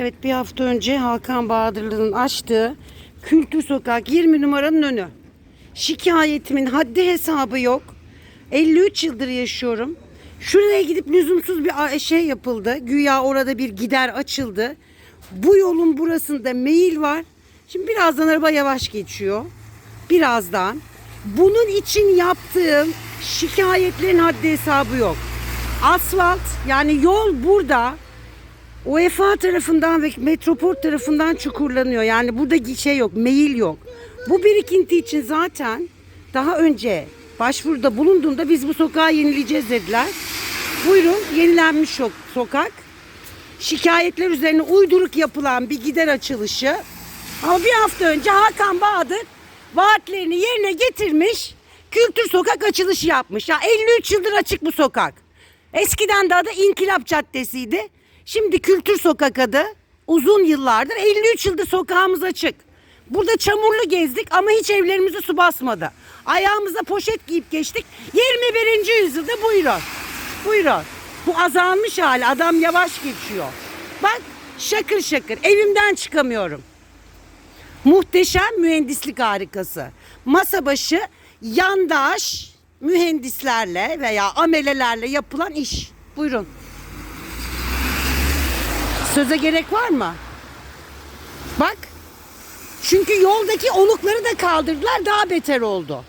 Evet bir hafta önce Hakan Bahadırlı'nın açtığı Kültür Sokak 20 numaranın önü. Şikayetimin haddi hesabı yok. 53 yıldır yaşıyorum. Şuraya gidip lüzumsuz bir şey yapıldı. Güya orada bir gider açıldı. Bu yolun burasında meyil var. Şimdi birazdan araba yavaş geçiyor. Birazdan. Bunun için yaptığım şikayetlerin haddi hesabı yok. Asfalt yani yol burada. UEFA tarafından ve Metropol tarafından çukurlanıyor. Yani burada şey yok, meyil yok. Bu birikinti için zaten daha önce başvuruda bulunduğumda biz bu sokağı yenileyeceğiz dediler. Buyurun yenilenmiş sok- sokak. Şikayetler üzerine uyduruk yapılan bir gider açılışı. Ama bir hafta önce Hakan Bahadır vaatlerini yerine getirmiş. Kültür sokak açılışı yapmış. Ya 53 yıldır açık bu sokak. Eskiden de adı İnkılap Caddesi'ydi. Şimdi Kültür Sokak adı. Uzun yıllardır 53 yıldır sokağımız açık. Burada çamurlu gezdik ama hiç evlerimizi su basmadı. Ayağımıza poşet giyip geçtik. 21. yüzyılda buyurun. Buyurun. Bu azalmış hali. Adam yavaş geçiyor. Bak şakır şakır. Evimden çıkamıyorum. Muhteşem mühendislik harikası. Masa başı yandaş mühendislerle veya amelelerle yapılan iş. Buyurun. Söze gerek var mı? Bak. Çünkü yoldaki olukları da kaldırdılar daha beter oldu.